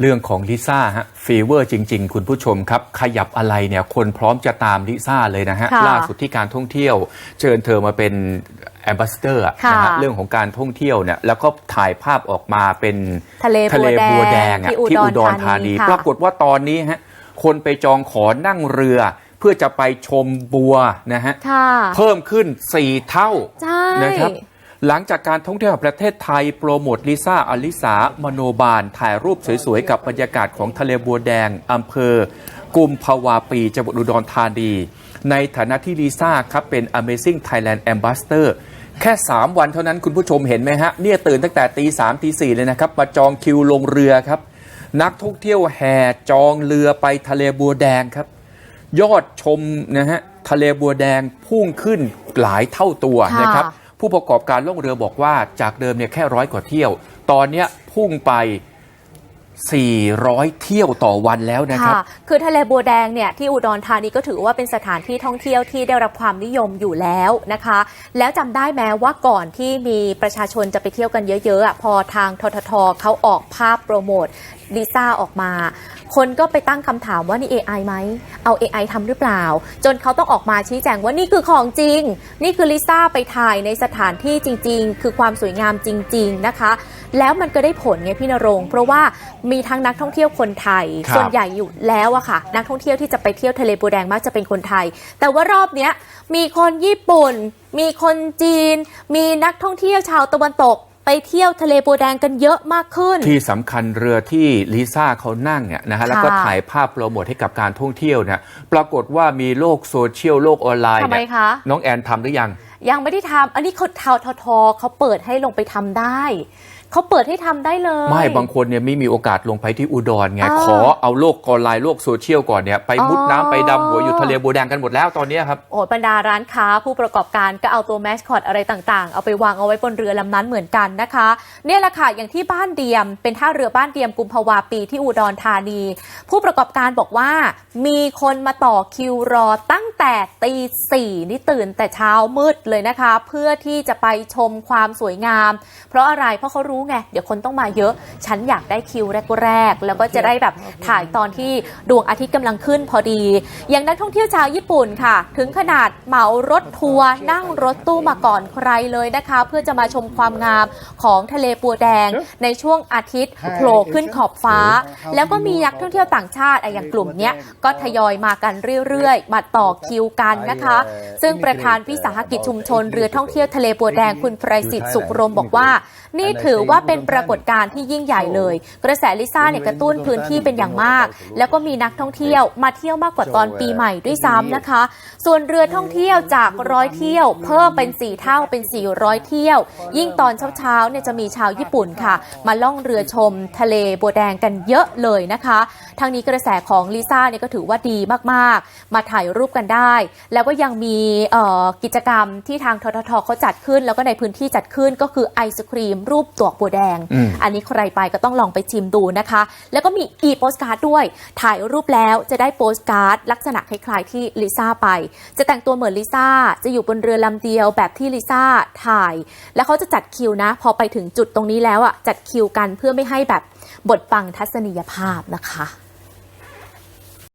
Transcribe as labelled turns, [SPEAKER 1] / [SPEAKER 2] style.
[SPEAKER 1] เรื่องของลิซ่าฮะฟีเวอร์จริง ๆ คุณผู้ชมครับ ขยับอะไรเนี่ยคนพร้อมจะตามลิซ่าเลยนะฮะ
[SPEAKER 2] ค่ะ
[SPEAKER 1] ล่าสุดที่การท่องเที่ยว เชิญเธอมาเป็นแอมบาสเดอร์
[SPEAKER 2] ค่ะ
[SPEAKER 1] นะฮะเรื่องของการท่องเที่ยวเนี่ยแล้วก็ถ่ายภาพออกมาเป็น
[SPEAKER 2] ทะเล
[SPEAKER 1] ทะเล
[SPEAKER 2] บั
[SPEAKER 1] บัว
[SPEAKER 2] ว
[SPEAKER 1] แด
[SPEAKER 2] แด
[SPEAKER 1] ง
[SPEAKER 2] ง
[SPEAKER 1] อะ
[SPEAKER 2] ที่อุ
[SPEAKER 1] ที่
[SPEAKER 2] ดร
[SPEAKER 1] อุดรธา
[SPEAKER 2] ธานี
[SPEAKER 1] นี
[SPEAKER 2] ค่ะ
[SPEAKER 1] ปรากฏว่าตอนนี้ฮะคนไปจองขอนั่งเรือ เพื่อจะไปชมบัวนะฮะ
[SPEAKER 2] ค่ะ
[SPEAKER 1] เพิ่มขึ้น 4 เท่า
[SPEAKER 2] ใช่
[SPEAKER 1] นะครับ หลังจากการท่องเที่ยวประเทศไทย โปรโมทลิซ่าอลิสามโนบาล ถ่ายรูปสวยๆ กับบรรยากาศของทะเลบัวแดงอำเภอ กุมภาวาปีจังหวัดอุดรธานี ในฐานะที่ลิซ่าครับเป็น Amazing Thailand Ambassador แค่ 3 วันเท่านั้นคุณผู้ชมเห็นไหมฮะ เนี่ยตื่นตั้งแต่ตีสามตีสี่เลยนะครับ มาจองคิวลงเรือครับ นักท่องเที่ยวแห่จองเรือไปทะเลบัวแดงครับ ยอดชมนะฮะทะเลบัวแดงพุ่งขึ้นหลายเท่าตัวนะครับ ผู้ประกอบการล่องเรือบอกว่าจากเดิมเนี่ยแค่ร้อยกว่าเที่ยว ตอนนี้พุ่งไป 400 เที่ยวต่อวันแล้วนะครับ
[SPEAKER 2] คือทะเลบัวแดงเนี่ยที่อุดรธานีก็ถือว่าเป็นสถานที่ท่องเที่ยวที่ได้รับความนิยมอยู่แล้วนะคะ แล้วจำได้ไหมว่าก่อนที่มีประชาชนจะไปเที่ยวกันเยอะๆอะพอทางทททเขาออกภาพโปรโมท ลิซ่าออกมา คนก็ไปตั้งคำถามว่านี่ AI ไหม เอา AI ทำหรือเปล่า จนเขาต้องออกมาชี้แจงว่านี่คือของจริง นี่คือลิซ่าไปถ่ายในสถานที่จริง ๆ คือความสวยงามจริง ๆ นะคะ แล้วมันก็ได้ผลไงพี่นรงค์เพราะว่ามีทั้งนักท่องเที่ยวคนไทย
[SPEAKER 1] ครับ
[SPEAKER 2] ส่วนใหญ่อยู่แล้วอะค่ะ นักท่องเที่ยวที่จะไปเที่ยวทะเลบัวแดงมักจะเป็นคนไทย แต่ว่ารอบเนี้ยมีคนญี่ปุ่น มีคนจีน มีนักท่องเที่ยวชาวตะวันตกไปเที่ยวทะเลบัวแดงกันเยอะมากขึ้น
[SPEAKER 1] ที่สำคัญเรือที่ลิซ่าเขานั่งเนี่ยนะฮะแล้วก็
[SPEAKER 2] ค่ะ
[SPEAKER 1] ถ่ายภาพโปรโมทให้กับการท่องเที่ยวเนี่ยปรากฏว่ามีโลกโซเชียลโลกออนไลน์
[SPEAKER 2] ทำไม
[SPEAKER 1] เนี่ย
[SPEAKER 2] คะ
[SPEAKER 1] น้องแอนทำหรือยัง
[SPEAKER 2] ยังไม่ได้ทำอันนี้เขาทททเขาเปิดให้ลงไปทำได้ เขาเปิดให้ทำได้เลย
[SPEAKER 1] ไม่บางคนเนี่ยไม่มีโอกาสลงไปที่อุดรไง
[SPEAKER 2] อ่า
[SPEAKER 1] ขอเอาโลกออนไลน์โลกโซเชียลก่อนเนี่ยไปมุด
[SPEAKER 2] อ๋อ
[SPEAKER 1] น้ำไปดำหัวอยู่ทะเลบัวแดงกันหมดแล้วตอนเนี้ยครับ
[SPEAKER 2] โอ้ยบรรดาร้านค้าผู้ประกอบการก็เอาตัวแมสคอตอะไรต่างๆ เอาไปวางเอาไว้บนเรือลำนั้นเหมือนกันนะคะเนี่ยแหละค่ะอย่างที่บ้านเดียม เป็นท่าเรือบ้านเดียมกุมภาวาปีที่อุดรธานี ผู้ประกอบการบอกว่า มีคนมาต่อคิวรอตั้งแต่ตีสี่นี่ตื่นแต่เช้ามืดเลยนะคะ เพื่อที่จะไปชมความสวยงาม เพราะอะไรเพราะเขารู้ไงเดี๋ยวคนต้องมาเยอะ ฉันอยากได้คิวแรกๆ แล้วก็จะได้แบบถ่ายตอนที่ดวงอาทิตย์กำลังขึ้นพอดี อย่างนักท่องเที่ยวชาวญี่ปุ่นค่ะ ถึงขนาดเหมารถทัวร์นั่งรถตู้มาก่อนใครเลยนะคะ เพื่อจะมาชมความงามของทะเลปัวแดงในช่วงอาทิตย์โผล่ขึ้นขอบฟ้า แล้วก็มีนักท่องเที่ยวต่างชาติอะอย่างกลุ่มเนี้ยก็ทยอยมากันเรื่อยๆ มาต่อคิวกันนะคะ ซึ่งประธานวิสาหกิจชุมชนเรือท่องเที่ยวทะเลปัวแดงคุณไพรสิทธิ์สุขรมบอกว่า นี่ถือว่าเป็นปรากฏการณ์ที่ยิ่งใหญ่เลย กระแสลิซ่าเนี่ยกระตุ้นพื้นที่เป็นอย่างมาก แล้วก็มีนักท่องเที่ยวมาเที่ยวมากกว่าตอนปีใหม่ด้วยซ้ำนะคะ ส่วนเรือท่องเที่ยวจากร้อยเที่ยว เพิ่มเป็น 4 เท่าเป็น 400 เที่ยว ยิ่งตอนเช้าๆเนี่ยจะมีชาวญี่ปุ่นค่ะ มาล่องเรือชม ทะเลบัวแดงกันเยอะเลยนะคะทางนี้กระแสของลิซ่าเนี่ยก็ถือว่าดีมากๆ มาถ่ายรูปกันได้ แล้วก็ยังมีกิจกรรมที่ทางทททเขาจัดขึ้น แล้วก็ในพื้นที่จัดขึ้นก็คือไอศครีมรูปตัวบัวแดง
[SPEAKER 1] อืม
[SPEAKER 2] อันนี้ใครไปก็ต้องลองไปชิมดูนะคะ แล้วก็มีอีโปสการ์ดด้วย ถ่ายรูปแล้วจะได้โปสการ์ดลักษณะคล้ายๆที่ลิซ่าไป จะแต่งตัวเหมือนลิซ่า จะอยู่บนเรือลำเดียวแบบที่ลิซ่าถ่าย แล้วเขาจะจัดคิวนะ พอไปถึงจุดตรงนี้แล้วอะจัดคิวกันเพื่อไม่ให้แบบบทบังทัศนียภาพนะคะ